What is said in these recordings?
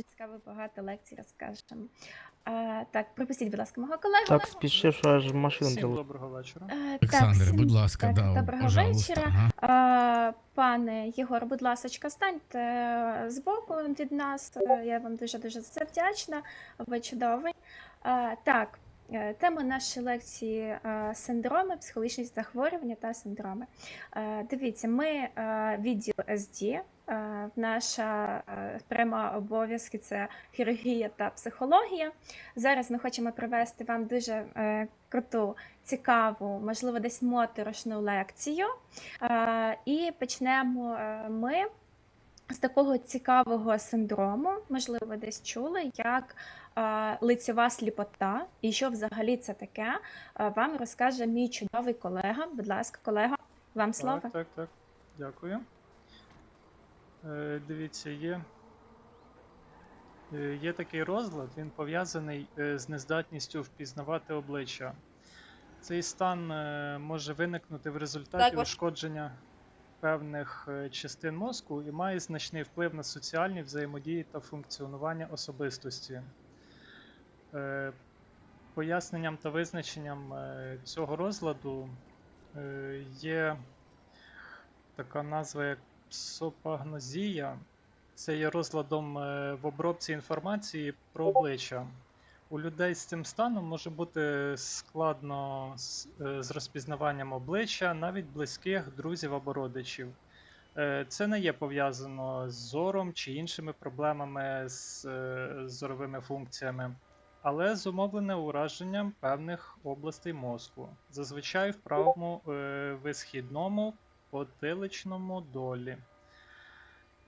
цікаво багато лекцій розкажемо. А, так, пропустіть, будь ласка, мого колегу. Так спішив, що аж машину Всім доброго вечора. Так, Олександре, всім будь ласка, так, да, доброго пожалуйста. вечора. Ага. А, пане Єгор, будь ласка, станьте е, збоку від нас. Е, Я вам дуже дуже за це вдячна. Ви чудовий. А, так, е, тема нашої лекції е, синдроми, психологічні захворювання та синдроми. Е, Дивіться, ми е, відділ СД. Е, Наша е, пряма обов'язки це хірургія та психологія. Зараз ми хочемо провести вам дуже е, круту, цікаву, можливо, десь моторошну лекцію. І почнемо ми з такого цікавого синдрому, можливо, десь чули, як лицева сліпота. І що взагалі це таке, вам розкаже мій чудовий колега. Будь ласка, колега, вам слово. Так, так, так. Дякую. Е, дивіться, є. е, Є такий розлад, він пов'язаний е, з нездатністю впізнавати обличчя. Цей стан може виникнути в результаті Так, ушкодження певних частин мозку і має значний вплив на соціальні взаємодії та функціонування особистості. Поясненням та визначенням цього розладу є така назва як псопагнозія. Це є розладом е, в обробці інформації про обличчя. У людей з цим станом може бути складно з, е, розпізнаванням обличчя, навіть близьких друзів або родичів. Е, Це не є пов'язано з зором чи іншими проблемами з зоровими функціями, але зумовлене ураженням певних областей мозку, зазвичай в правому висхідному потиличному долі.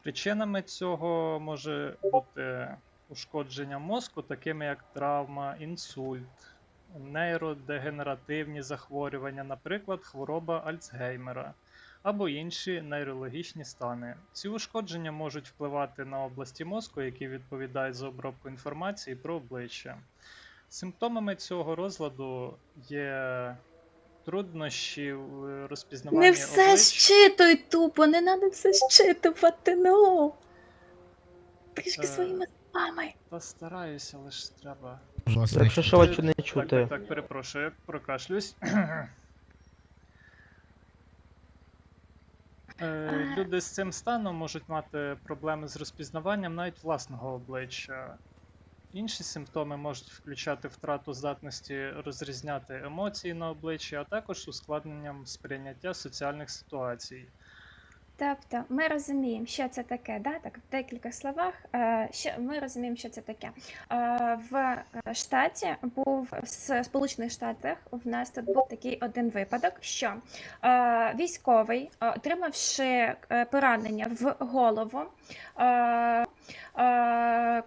Причинами цього може бути ушкодження мозку, такими як травма, інсульт, нейродегенеративні захворювання, наприклад, хвороба Альцгеймера або інші нейрологічні стани. Ці ушкодження можуть впливати на області мозку, які відповідають за обробку інформації про обличчя. Симптомами цього розладу є труднощі в розпізнаванні Не все облич. щитуй тупо, не треба все щитувати, ну. Трішки Е, своїми словами. Та стараюся, але ж треба. Власне, Якщо що вас не Так, чути. так, так, перепрошую, я прокашлюсь. Е, Люди з цим станом можуть мати проблеми з розпізнаванням навіть власного обличчя. Інші симптоми можуть включати втрату здатності розрізняти емоції на обличчі, а також ускладненням сприйняття соціальних ситуацій. Тобто ми розуміємо, що це таке, да? так, в декілька словах, е, що ми розуміємо, що це таке. Е, В е, штаті був в Сполучених Штатах. В нас тут був такий один випадок, що військовий, отримавши поранення в голову,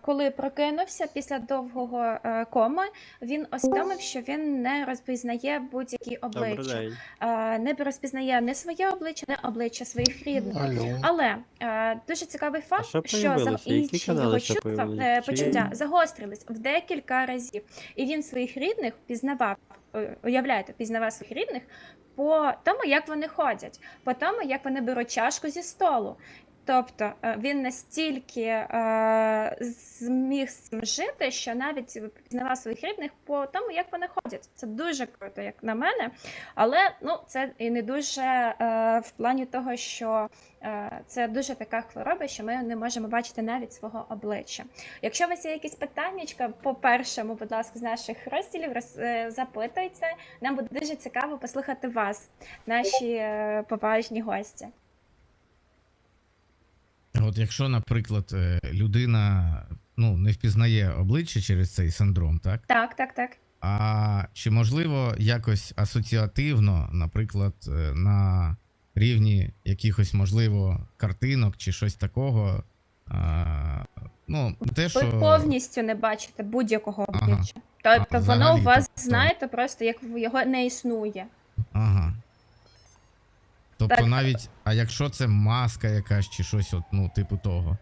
коли прокинувся після довгого е, коми, він усвідомив, що він не розпізнає будь-які обличчя е, не розпізнає не своє обличчя, не обличчя своїх рідних. Алло. Але е, дуже цікавий факт, що що за інші його чувства, почуття загострились в декілька разів, і він своїх рідних пізнавав. Уявляєте, пізнавав своїх рідних по тому, як вони ходять, по тому, як вони беруть чашку зі столу. Тобто е, він настільки е, зміг з цим жити, що навіть пізнавав своїх рідних по тому, як вони ходять. Це дуже круто, як на мене. Але ну, це і не дуже е, в плані того, що це дуже така хвороба, що ми не можемо бачити навіть свого обличчя. Якщо у вас є якісь питання по першому, будь ласка, з наших розділів, роз, запитуйте. Нам буде дуже цікаво послухати вас, наші поважні гості. От якщо, наприклад, е, людина ну, не впізнає обличчя через цей синдром, так? Так, так, так. А чи можливо якось асоціативно, наприклад, е, на рівні якихось, можливо, картинок чи щось такого? А, ну, те, Ви що... повністю не бачите будь-якого Ага. обличчя. Тобто А, воно у вас, тобто- знаєте, просто як його не існує. Ага. Тобто Так. навіть, а якщо це маска якась чи щось, от, ну, типу того.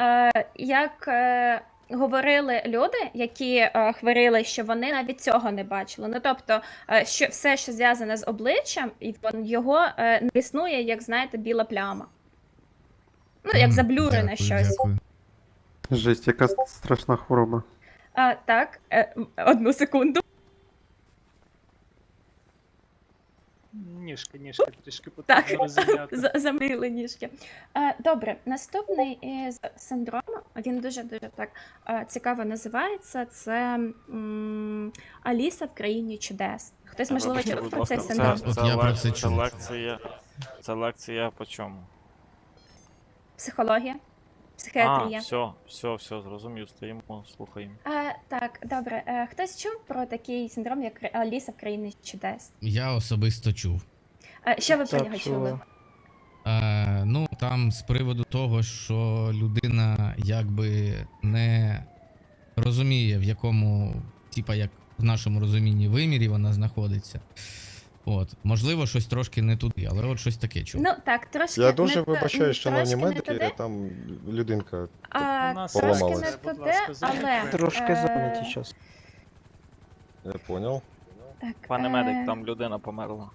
Е, як е, говорили люди, які е, хворіли, що вони навіть цього не бачили. Ну тобто, е, що все, що зв'язане з обличчям, і його е, не існує, як знаєте, біла пляма. Ну, як заблюрене дякую, щось. Дякую. Жесть, яка страшна хвороба. А, так, е, одну секунду. Ніжки, ніжки трішки Так. потрібно розім'яти. За- Замріли ніжки. Е, Добре, наступний із синдромом, він дуже-дуже так е, цікаво називається. Це м, Аліса в країні чудес. Хтось, можливо, Вибачте, чув будь про ласка, цей це- синдром? От це я про лек- це Це чув. лекція. Це лекція по чому? Психологія, А, все, все, все, зрозумів, стоїмо, слухаємо. Е, так, добре. Е, Хтось чув про такий синдром, як Аліса в країні чудес? Я особисто чув. Е, Що ви про Так, нього чула. чули? Е, ну, там з приводу того, що людина якби не розуміє, в якому, типа, як в нашому розумінні вимірі вона знаходиться. От, можливо, щось трошки не туди, але от щось таке чув. Ну так, трошки Я не дуже то- вибачаюсь, шановні трошки не медики, там людинка. А, У нас трошки не поламалось. Туди, але. Трошки е, зайняті час. Я понял. так, Пане е, медик, там людина померла.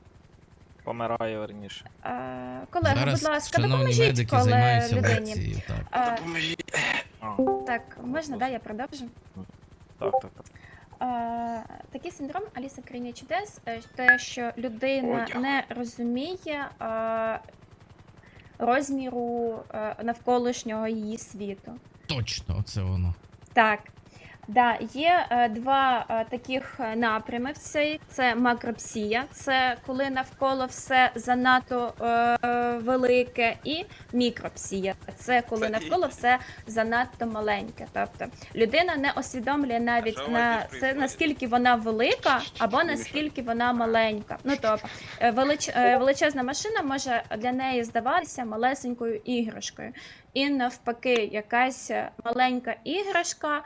Помирає верніше. е, Колега, Зараз будь ласка, шановні допоможіть, медики коли займаються людині. лекцією. Так. Е, так, можна, да, я продовжу. так, так, так. Е, такий синдром Аліса в країні чудес, е, те, що людина не розуміє е, розміру е, навколишнього її світу. Точно, це воно. Так. Да, є е, два е, таких е, напрями в цей. Це макропсія, це коли навколо все занадто е, велике, і мікропсія, це коли навколо все занадто маленьке. Тобто людина не усвідомлює навіть на це наскільки вона велика або наскільки вона маленька. Ну тобто е, велич, е, величезна машина може для неї здаватися малесенькою іграшкою. І навпаки, якась маленька іграшка,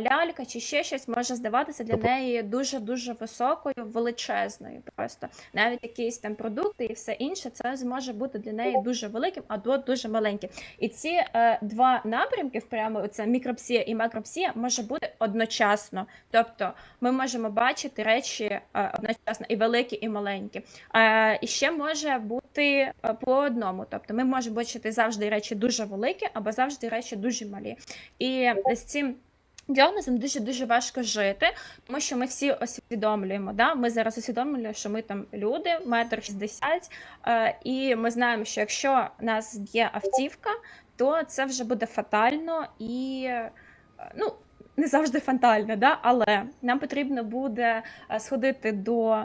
лялька чи ще щось може здаватися для неї дуже дуже високою, величезною. Просто навіть якісь там продукти і все інше, це зможе бути для неї дуже великим або дуже маленьким. І ці е, два напрямки, прямо це мікропсія і макропсія, може бути одночасно. Тобто ми можемо бачити речі е, одночасно і великі, і маленькі. Е, і ще може бути е, по одному. Тобто ми можемо бачити завжди речі дуже великі, або завжди речі дуже малі. І з цим. Діагнозом дуже дуже важко жити, тому що ми всі усвідомлюємо. Да? Ми зараз усвідомлюємо, що ми там люди, метр шістдесят, е, і ми знаємо, що якщо нас є автівка, то це вже буде фатально і е, ну. Не завжди фатально, да? але нам потрібно буде е, сходити до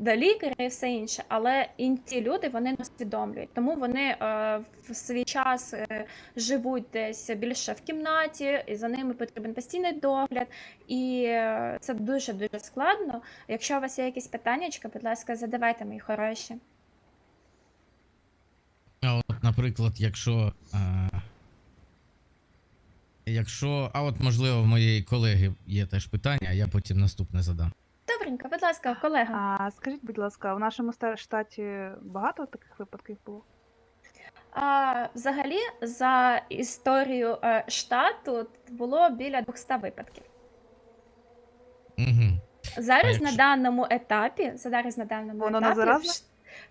до лікаря і все інше, але і ті люди вони не усвідомлюють, тому вони е, в свій час е, живуть десь більше в кімнаті, і за ними потрібен постійний догляд, і е, це дуже дуже складно. Якщо у вас є якісь питання, будь ласка, задавайте мої хороші. А от, наприклад, якщо. А, якщо. А от, можливо, в моєї колеги є теж питання, я потім наступне задам. Добренько, будь ласка, колега. А скажіть, будь ласка, в нашому штаті багато таких випадків було? А, взагалі, за історію е, штату було біля 200 випадків. Угу. Зараз А на якщо- даному етапі, зараз на даному Воно етапі в,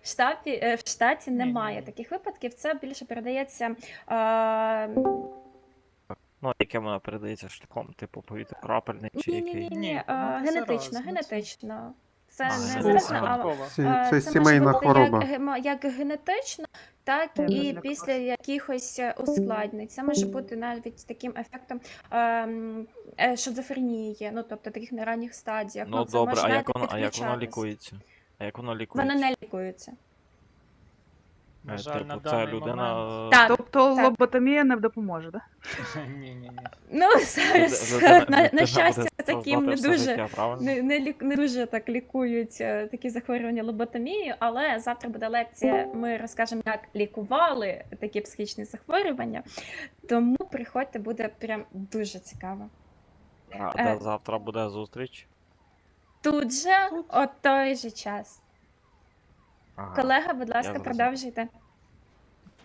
в штаті, е, в штаті немає таких випадків. Це більше передається. Е, Ну, яке воно передається шляхом, типу повітрякрапельний чи ні, ні, ні, який. ні, Ні, генетично, заразне, це- генетично. Це А, не це заразно, а. Це, Е, це може сімейна бути хвороба. Як, гемо- як генетично, так Я і злякалась. після якихось е, ускладнень. Це може бути навіть таким ефектом ем, е, шизофренії, ну тобто таких на ранніх стадіях. Ну це добре, може а як воно, а як воно підключатись. лікується? А як воно лікується? Воно не лікується. На Е, жаль, на типу, це даний людина. момент. е, Так. Тобто так. лоботомія не допоможе, так? Ні, ні, ні. Ну зараз людина- на, на щастя таким не страждати все дуже життя, правильно? не, не, лік- не дуже так лікують е, такі захворювання лоботомією, але завтра буде лекція. Ми розкажемо, як лікували такі психічні захворювання. Тому приходьте, буде прям дуже цікаво. А е, завтра буде зустріч? Тут же, о той же час. Ага. Колега, будь ласка, зрозумів. продовжуйте.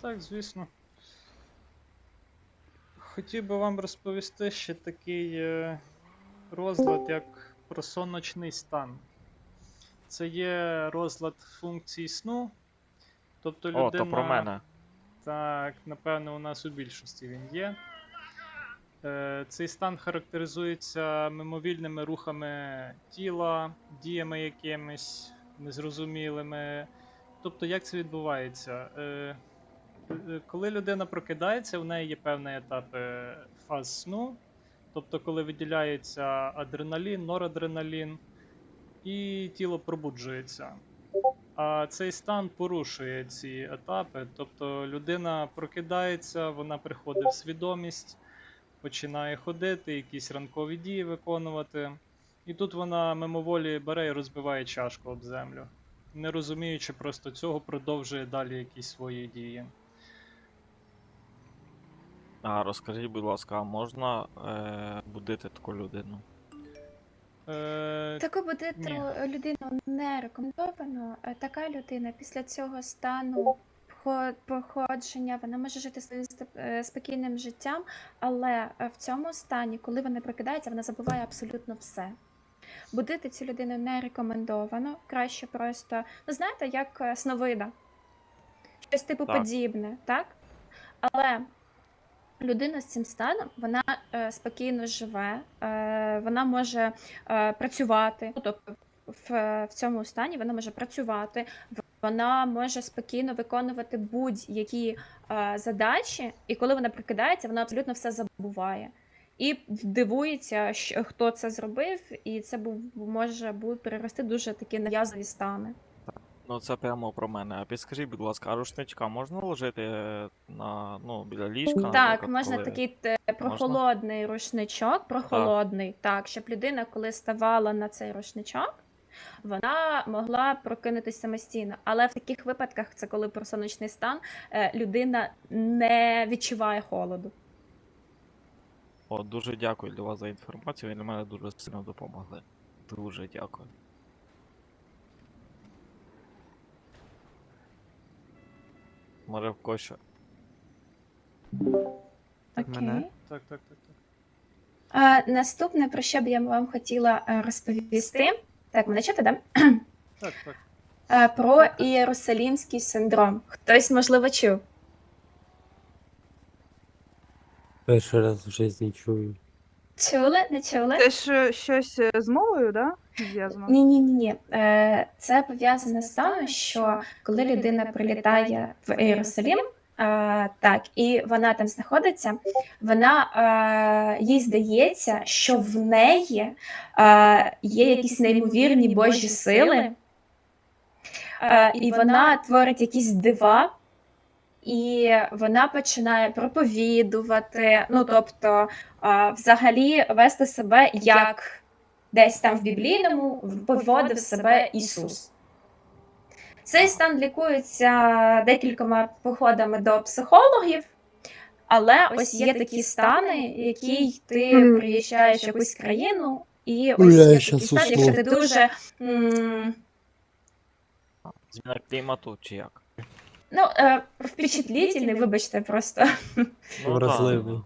Так, звісно. Хотів би вам розповісти ще такий е, розлад, як просоночний стан. Це є розлад функцій сну. Тобто людина. О, то про мене. Так, напевно, у нас у більшості він є. Е, Цей стан характеризується мимовільними рухами тіла, діями якимись незрозумілими. Тобто, як це відбувається? Е, е, Коли людина прокидається, в неї є певний етап е, фаз сну, тобто, коли виділяється адреналін, норадреналін, і тіло пробуджується. А цей стан порушує ці етапи. Тобто людина прокидається, вона приходить в свідомість, починає ходити, якісь ранкові дії виконувати. І тут вона мимоволі бере і розбиває чашку об землю, не розуміючи просто цього, продовжує далі якісь свої дії. А розкажіть, будь ласка, а можна е, будити таку людину? Е, Таку будити ні. людину не рекомендовано. Е, Така людина після цього стану походження, вона може жити своїм е, спокійним життям, але е, в цьому стані, коли вона прокидається, вона забуває абсолютно все. Будити цю людину не рекомендовано. Краще просто, ну знаєте, як е, сновида. Щось типу Так. подібне, так? Але людина з цим станом вона е, спокійно живе, е, вона може е, працювати. Ну, Тобто в, в цьому стані вона може працювати, вона може спокійно виконувати будь-які е, задачі, і коли вона прокидається, вона абсолютно все забуває. І дивується, що, хто це зробив, і це був може бути перерости дуже такі нав'язливі стани. Ну, це прямо про мене. А підскажіть, будь ласка, а рушничка можна ложити е, на, ну, біля ліжка? Так, можна коли- такий те, прохолодний рушничок, прохолодний, так. щоб людина, коли ставала на цей рушничок, вона могла прокинутися самостійно. Але в таких випадках, це коли про сонячний стан, е, людина не відчуває холоду. О, дуже дякую для вас за інформацію, ви для мене дуже сильно допомогли. Дуже дякую. Може, в Так, мене? Так, так, так, так. А, наступне, про що б я вам хотіла е, розповісти. Так, мене чути, да? Так, так. Е, Про Ієрусалімський синдром. Хтось, можливо, чув. Перший раз в житті чую. Чули? Не чули? Це ж щось е, з мовою, да? Зв'язано? Ні, ні, ні, ні. Е, Це пов'язане з тим, що коли людина прилітає в Ієрусалім, е, так, і вона там знаходиться, вона е, їй здається, що в неї е, є якісь неймовірні Божі сили, е, і вона творить якісь дива. І вона починає проповідувати, ну тобто, взагалі вести себе як десь там в біблійному поводив себе Ісус. Цей стан лікується декількома походами до психологів, але ось є такі стани, які ти приїжджаєш в якусь країну, і Ну, ось є щас такий стан, усну. якщо ти дуже Зміна клімату чи як? Ну, е, впечатлітельний, вибачте, просто. Ну. Вразливий.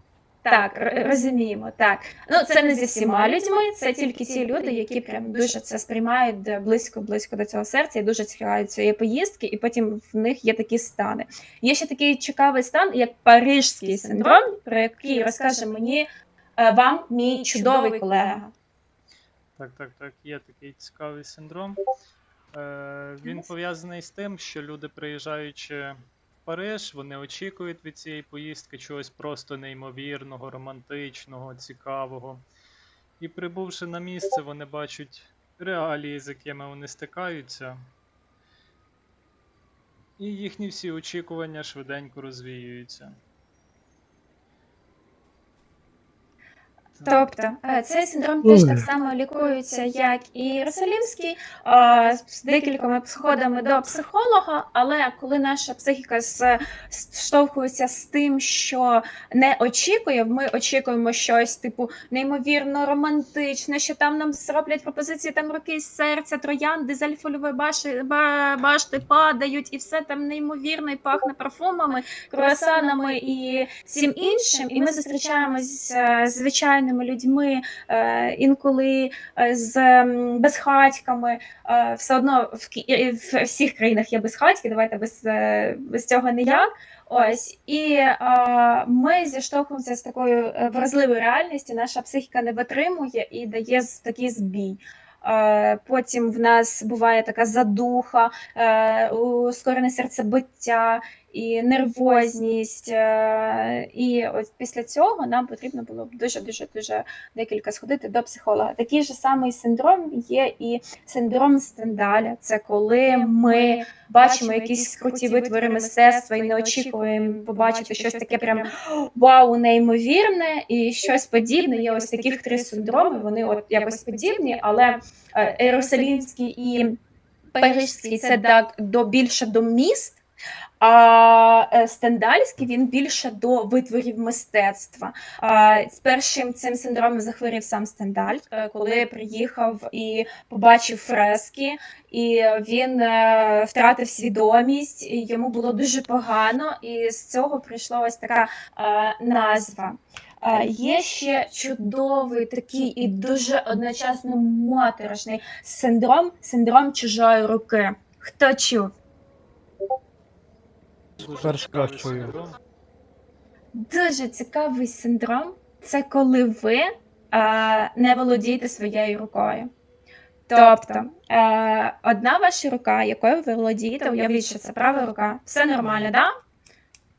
Так, розуміємо. Так. Ну, це не зі всіма людьми, це тільки ті люди, які прям дуже це сприймають близько-близько до цього серця і дуже чекають цієї поїздки, і потім в них є такі стани. Є ще такий цікавий стан, як парижський синдром, про який розкаже мені е, вам мій чудовий колега. Так, так, так, є такий цікавий синдром. Е, він пов'язаний з тим, що люди, приїжджаючи в Париж, вони очікують від цієї поїздки чогось просто неймовірного, романтичного, цікавого. І прибувши на місце, вони бачать реалії, з якими вони стикаються. І їхні всі очікування швиденько розвіюються. Тобто е, цей синдром теж так само лікується, як і Єрусалімський, з декількома сходами до психолога. Але коли наша психіка зштовхується з тим, що не очікує, ми очікуємо щось типу неймовірно романтичне, що там нам зроблять пропозиції там руки з серця, троянди з альфольової баши, ба- башти падають, і все там неймовірно і пахне парфумами, круасанами і всім іншим. І ми зустрічаємось е, звичайними людьми, е, інколи е, з безхатьками. Е, Все одно в, в всіх країнах є безхатьки, давайте без, без цього ніяк. Ось і е, ми зіштовхуємося з такою вразливою реальністю. Наша психіка не витримує і дає такий збій. Потім в нас буває така задуха, ускорене серцебиття і нервозність. е, І ось після цього нам потрібно було б дуже дуже дуже декілька сходити до психолога. Такий же самий синдром є і синдром Стендаля. Це коли ми бачимо якісь круті витвори мистецтва і не очікуємо побачити щось таке прям вау, неймовірне і щось подібне. Є ось таких три синдроми. Вони от якось подібні, але е, Єрусалімський і Парижський це так до більше до міст. А е, Стендальський він більше до витворів мистецтва. А, з першим цим синдромом захворів сам Стендаль, е, коли приїхав і побачив фрески, і він е, втратив свідомість, і йому було дуже погано, і з цього прийшла ось така назва. Є ще чудовий такий і дуже одночасно моторошний синдром синдром чужої руки. Хто чув? Перший раз чую. Дуже цікавий синдром це коли ви е, не володієте своєю рукою. Тобто, е, одна ваша рука, якою ви володієте, уявіть, що це права рука, все нормально, да?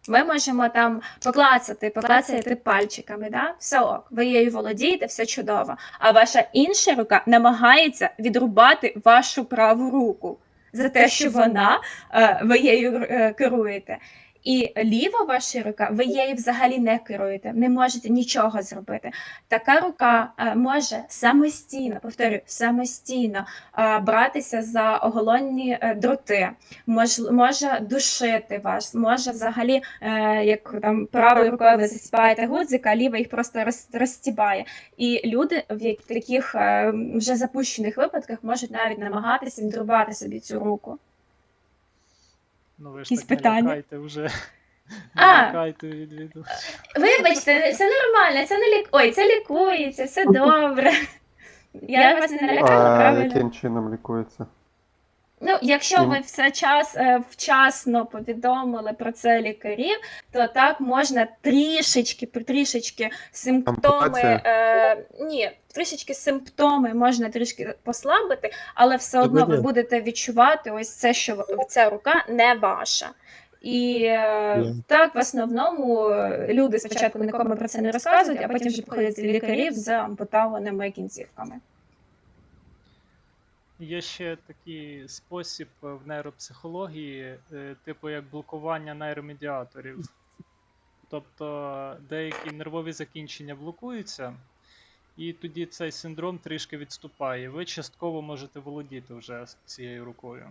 Ми можемо там поклацати, поклацати пальчиками, да? все ок, ви її володієте, все чудово. А ваша інша рука намагається відрубати вашу праву руку за те, що вона е, ви її е, керуєте. І ліва ваша рука, ви її взагалі не керуєте, не можете нічого зробити. Така рука е, може самостійно, повторюю, самостійно е, братися за оголонні е, дроти, мож, може душити вас, може взагалі, як там правою рукою ви засіпаєте гудзик, а ліва їх просто роз, розстібає. І люди в таких вже запущених випадках можуть навіть намагатися відрубати собі цю руку. Ну ви ж Якісь так питання? не лякайте вже. А. лякайте відвіду. Вибачте, все нормально, це не лік... Ой, це лікується, все добре. Я вас не налякала, А правильно? яким чином лікується? Ну, якщо ви все час е, вчасно повідомили про це лікарів, то так можна трішечки, трішечки симптоми. Е, ні, трішечки симптоми можна трішки послабити, але все одно ви Добре. будете відчувати ось це, що в- ця рука не ваша. І е, Мгм. так, в основному е, люди спочатку нікому про це не розказують, а потім вже приходять лікарів з ампутованими кінцівками. Є ще такий спосіб е, в нейропсихології, е, типу як блокування нейромедіаторів. Тобто деякі нервові закінчення блокуються, і тоді цей синдром трішки відступає. Ви частково можете володіти вже цією рукою.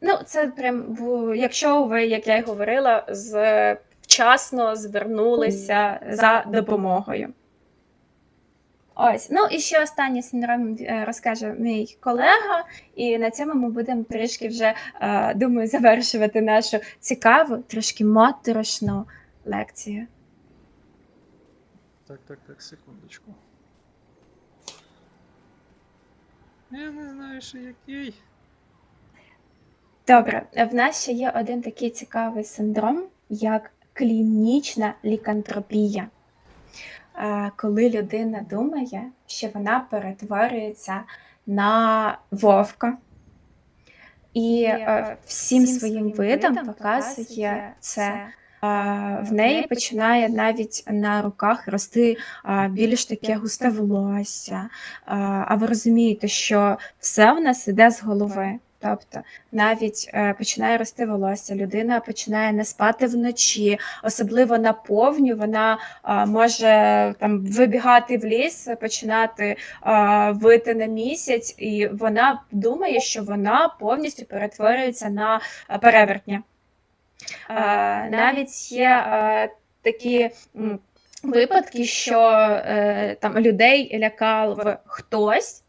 Ну, це прям, якщо ви, як я й говорила, з вчасно звернулися за допомогою. Ось, ну і ще останній синдром е, розкаже мій колега, і на цьому ми будемо трішки вже, е, думаю, завершувати нашу цікаву, трошки моторошну лекцію. Так, так, так, секундочку. Я не знаю, що який. Добре, в нас ще є один такий цікавий синдром, як клінічна лікантропія. Е, Коли людина думає, що вона перетворюється на вовка, і е, всім своїм видом показує це. В неї починає навіть на руках рости більш таке густе волосся. А ви розумієте, що все в нас іде з голови. Тобто навіть е, починає рости волосся, людина починає не спати вночі, особливо на повню. Вона а, може там вибігати в ліс, починати а, вити на місяць, і вона думає, що вона повністю перетворюється на а, перевертня. Е, навіть є е, такі випадки, що е, там людей лякав хтось, е,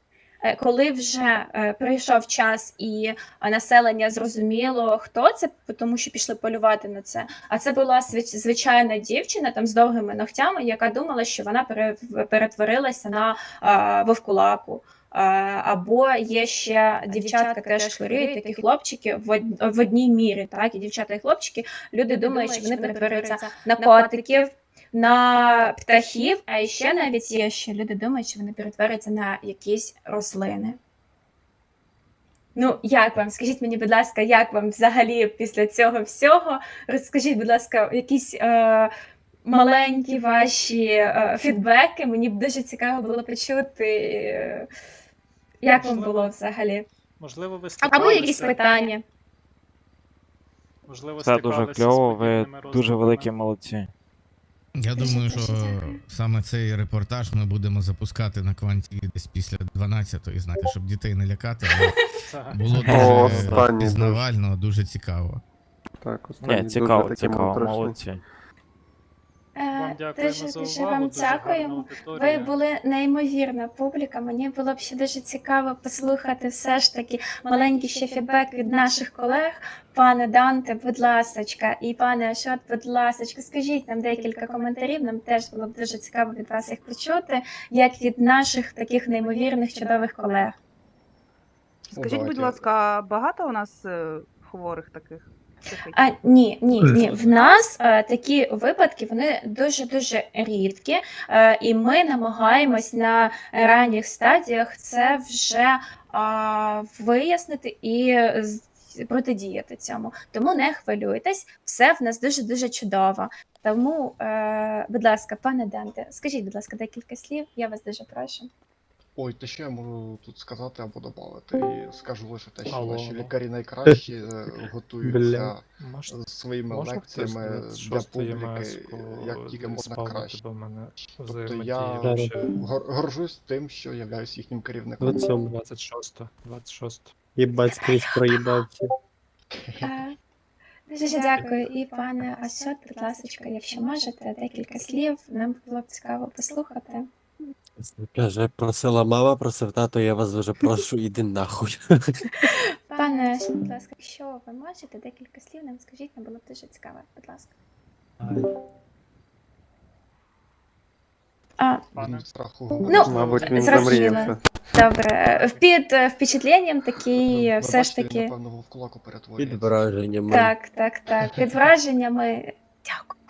коли вже е, прийшов час і е, населення зрозуміло, хто це, тому що пішли полювати на це. А це була звич- звичайна дівчина там з довгими ногтями, яка думала, що вона пере- перетворилася на е, вовкулаку. Е, Або є ще дівчатка теж хворіють, такі хлопчики в в одній мірі, так і дівчата і хлопчики. Люди думають, що вони перетворюються на котиків, на птахів, а ще навіть є ще люди думають, що вони перетворюються на якісь рослини. Ну, як вам? Скажіть мені, будь ласка, як вам взагалі після цього всього? Розкажіть, будь ласка, якісь е, маленькі ваші е, фідбеки. Мені б дуже цікаво було почути, е, як вам було взагалі. Можливо, ви Або якісь питання. Можливо, Це дуже кльово, ви дуже великі молодці. Я думаю, що саме цей репортаж ми будемо запускати на кванті десь після 12-ї, знаєте, щоб дітей не лякати, але було дуже пізнавально, дуже цікаво. Так, останній Ні, цікаво, цікаво, молодці. Е, Вам дякуємо дуже, за дуже вам дуже дякуємо. Ви були неймовірна публіка. Мені було б ще дуже цікаво послухати все ж таки маленький ще фідбек від наших колег. Пане Данте, будь ласочка, і пане Ашот, будь ласочка, скажіть нам декілька коментарів. Нам теж було б дуже цікаво від вас їх почути, як від наших таких неймовірних чудових колег. Скажіть, будь ласка, багато у нас е, хворих таких? А ні, ні, ні. В нас е, такі випадки вони дуже дуже рідкі, е, і ми намагаємось на ранніх стадіях це вже а, вияснити і з- протидіяти цьому. Тому не хвилюйтесь, все в нас дуже дуже чудово. Тому, е, будь ласка, пане Данте, скажіть, будь ласка, декілька слів. Я вас дуже прошу. Ой, те що я можу тут сказати або додати? І скажу лише те, що Алло, наші лікарі найкращі е, готуються Бля. своїми Можна лекціями хтось для 26-ї публіки, як тільки можна спавнити краще. до мене Тобто взаємодії я гор- горжусь тим, що являюсь їхнім керівником. 27, 26, 26. Єбать, скрізь проїбався. Е, Дуже дякую. І пане Асот, будь ласка, якщо можете, декілька слів, нам було б цікаво послухати. Каже, просила мама, просив тато, я вас дуже прошу, іди нахуй. Пане будь ласка, якщо ви можете, декілька слів нам скажіть, нам було б дуже цікаво, будь ласка. А, Пане. Страху Ну. Мабуть, він зрозуміло. замріявся. добре. Під е, впечатленням такий Ви все ж таки. напевно, вовкулаку перетворюється. Під враженнями. Так, так, так. Під враженнями. Дякую.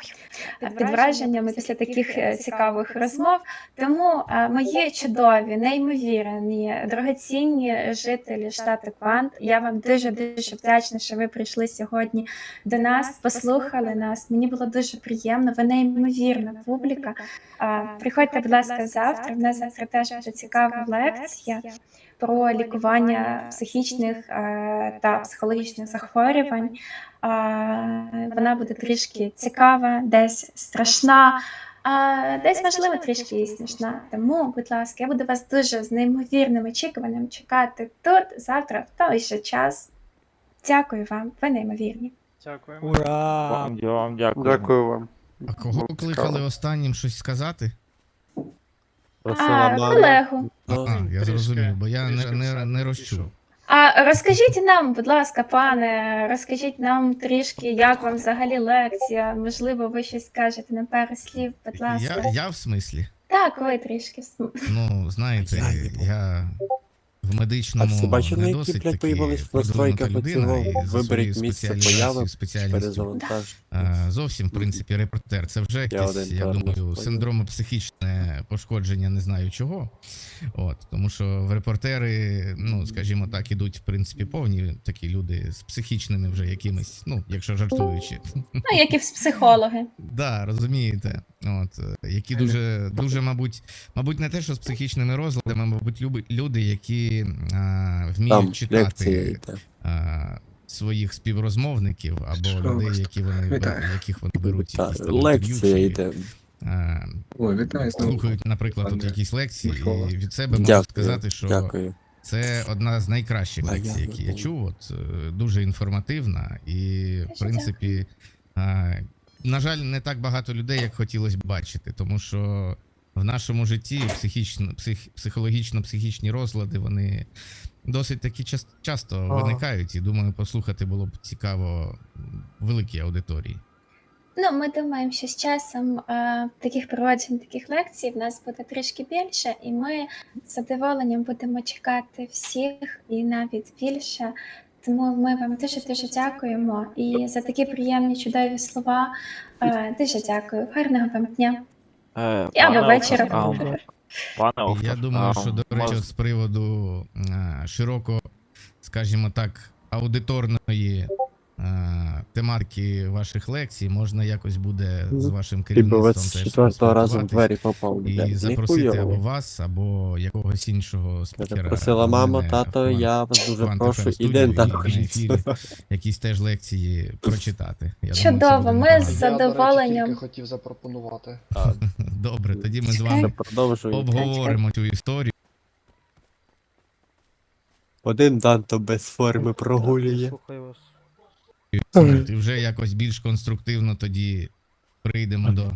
Під враженнями після таких е, цікавих розмов. Тому е, мої чудові, неймовірні, дорогоцінні жителі штату Квант. Я вам дуже дуже вдячна, що ви прийшли сьогодні до нас, послухали нас. Мені було дуже приємно. Ви неймовірна публіка. Приходьте, будь ласка, завтра. В нас завтра теж буде цікава лекція про лікування психічних е, та психологічних захворювань. Вона буде трішки цікава, десь страшна, а десь, можливо, трішки і смішна. Тому, будь ласка, я буду вас дуже з неймовірним очікуванням чекати тут завтра в той же час. Дякую вам, ви неймовірні. Дякуємо. Ура! Вам, вам дякую. Дякую вам. А кого кликали останнім щось сказати? А, колегу. А, я зрозумів, бо я не, не, не розчув. А розкажіть нам, будь ласка, пане, розкажіть нам трішки, як вам взагалі лекція. Можливо, ви щось скажете на пару слів, будь ласка. Я, я в смислі? Так, ви трішки. Ну, знаєте, Я в А медичному бачили, не які, досить блядь, таки поїбались в людина, оцього? Виберіть місце появи, Перезавантаж. Зовсім, в принципі, репортер. Це вже Я якесь, я думаю, поняв. синдромопсихічне пошкодження, не знаю чого. От, тому що в репортери, ну, скажімо так, ідуть, в принципі, повні такі люди з психічними вже якимись, ну, якщо жартуючи. Ну, як і психологи. Да, розумієте. От, які дуже, дуже, мабуть, мабуть, не те, що з психічними розладами, мабуть, люди, які а, вміють Там читати лекція йде. а, своїх співрозмовників або людей, які вони Вітаю. яких вони беруть Та, якісь там лекція йде. Ой, вітаю слухають, наприклад, тут якісь лекції, і від себе можу Дякую, сказати, що дякую. це одна з найкращих Да, лекцій, які я чув. От е, дуже інформативна, і в принципі, а, на жаль, не так багато людей, як хотілося б бачити, тому що в нашому житті психічно, псих, психологічно-психічні розлади вони досить таки час, часто Ага. виникають, і думаю, послухати було б цікаво великій аудиторії. Ну, ми думаємо, що з часом е, таких проводжень, таких лекцій в нас буде трішки більше, і ми з задоволенням будемо чекати всіх і навіть більше. Тому ми вам дуже дуже дякуємо і за такі приємні чудові слова. Е, дуже дякую. Гарного вам дня. Е, Або вечора. Охтар, а, Пане І Охтар, Я думаю, що до речі, з приводу е, широко, скажімо так, аудиторної е, тематики ваших лекцій можна якось буде з Ну, вашим керівництвом з теж четвертого разу в двері попав. і запросити або вас, або якогось іншого спікера. Просила мене тато, я вас дуже прошу, на ефірі якісь теж лекції прочитати. Я Чудово, ми з задоволенням. хотів запропонувати. Добре, тоді ми з вами обговоримо цю історію. Один Данто без форми прогулює. Слухаю вас. І вже якось більш конструктивно тоді прийдемо до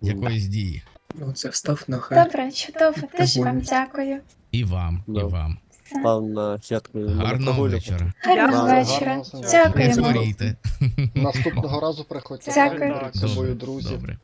якоїсь дії. Ну, це встав на хай. Добре, чудово. теж вам дякую. І вам, і Да. вам. Став на сітку. Гарного вечора. Гарного Дякую. вечора. Вечора. Не Дякуємо. хворійте. Наступного разу приходьте. Дякую. з собою Добре, друзів. Добре.